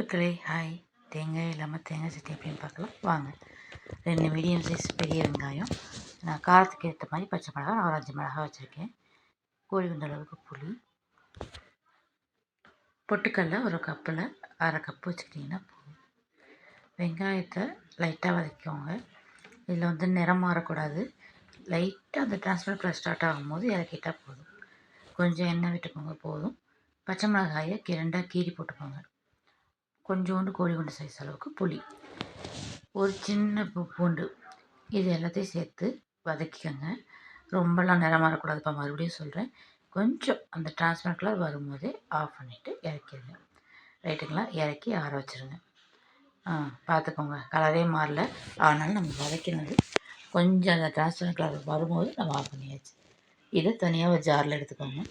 மக்களே ஹாய் தேங்காய் இல்லாமல் தேங்காய் சட்னி எப்படின்னு பார்க்கலாம். வாங்க. ரெண்டு மீடியம் சைஸ் பெரிய வெங்காயம். நான் காரத்துக்கு ஏற்ற மாதிரி பச்சை மிளகா நான் ஒரு அஞ்சு மிளகா வச்சுருக்கேன். கோழி குண்ட அளவுக்கு புளி. பொட்டுக்கல்ல ஒரு கப்பில் அரை கப்பு வச்சுக்கிட்டிங்கன்னா போதும். வெங்காயத்தை லைட்டாக வதக்கிக்கோங்க. இதில் வந்து நிறம் மாறக்கூடாது. லைட்டாக அந்த டிரான்ஸ்பர் ப்ளஸ் ஸ்டார்ட் ஆகும்போது இறக்கிட்டால் போதும். கொஞ்சம் எண்ணெய் விட்டுக்கோங்க போதும். பச்சை மிளகாயை ரெண்டாக கீறி போட்டுக்கோங்க. கொஞ்சோண்டு கோழி குண்டு சைஸ் அளவுக்கு புளி. ஒரு சின்ன பூ பூண்டு. இது எல்லாத்தையும் சேர்த்து வதக்கிக்கோங்க. ரொம்பலாம் நிறம் வரக்கூடாதுப்பா மறுபடியும் சொல்கிறேன் கொஞ்சம் அந்த டிரான்ஸ்பரண்ட் கலர் வரும்போதே ஆஃப் பண்ணிவிட்டு இறக்கிடுங்க ரைட்டுங்களா இறக்கி ஆற வச்சுருங்க. ஆ பார்த்துக்கோங்க கலரே மாறல. ஆனாலும் நம்ம வதக்கினது கொஞ்சம் அந்த டிரான்ஸ்பரண்ட் கலர் வரும்போது நம்ம ஆஃப் பண்ணியாச்சு. இதை தனியாக ஒரு ஜாரில் எடுத்துக்கோங்க.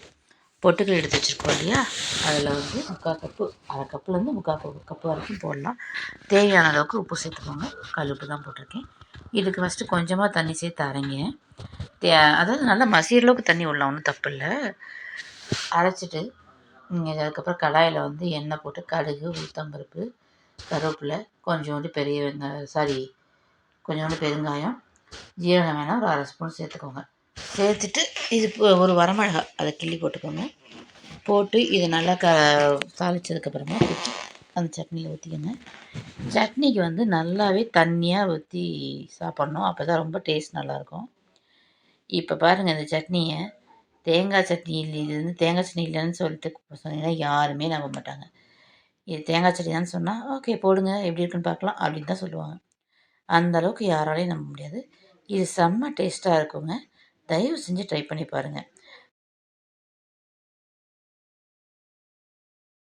பொட்டுக்கள் எடுத்து வச்சுருக்கோம் இல்லையா? அதில் வந்து முக்கால் கப்பு அரை கப்புலேருந்து முக்கால் கப்பு கப்பு வரைக்கும் போடலாம். தேவையான அளவுக்கு உப்பு சேர்த்துக்கோங்க. கல் உப்பு தான் போட்டிருக்கேன். இதுக்கு ஃபஸ்ட்டு கொஞ்சமாக தண்ணி சேர்த்து அரைங்க. தே அதாவது நல்லா மசிகிற அளவுக்கு தண்ணி விடலாம் ஒன்றும் தப்பு இல்லை. அரைச்சிட்டு நீங்கள் அதுக்கப்புறம் கடாயில் வந்து எண்ணெய் போட்டு கடுகு உளுத்தம்பருப்பு கருவேப்பிலை கொஞ்சோண்டு பெரிய வெங்காயம் சாரி கொஞ்சோண்டு பெருங்காயம் ஜீரகம் வேணால் ஒரு அரை ஸ்பூன் சேர்த்துக்கோங்க. சேர்த்துட்டு இது ஒரு வரமிளகா அதை கிள்ளி போட்டுக்கோங்க. போட்டு இது நல்லா க தாளித்ததுக்கப்புறமா ஊற்றி அந்த சட்னியில் ஊற்றிக்கோங்க சட்னிக்கு வந்து நல்லாவே தண்ணியாக ஊற்றி சாப்பிட்ணும். அப்போ தான் ரொம்ப டேஸ்ட் நல்லாயிருக்கும். இப்போ பாருங்கள் இந்த சட்னியை தேங்காய் சட்னி இல்லை இது வந்து தேங்காய் சட்னி இல்லைன்னு சொல்லிட்டு சொன்னீங்கன்னா யாருமே நம்ப மாட்டாங்க. இது தேங்காய் சட்னி தான் சொன்னால் ஓகே போடுங்க எப்படி இருக்குன்னு பார்க்கலாம் அப்படின்னு தான் சொல்லுவாங்க. அந்தளவுக்கு யாராலையும் நம்ப முடியாது. இது செம்ம டேஸ்ட்டாக இருக்குங்க. தயவு செஞ்சு ட்ரை பண்ணி பாருங்கள்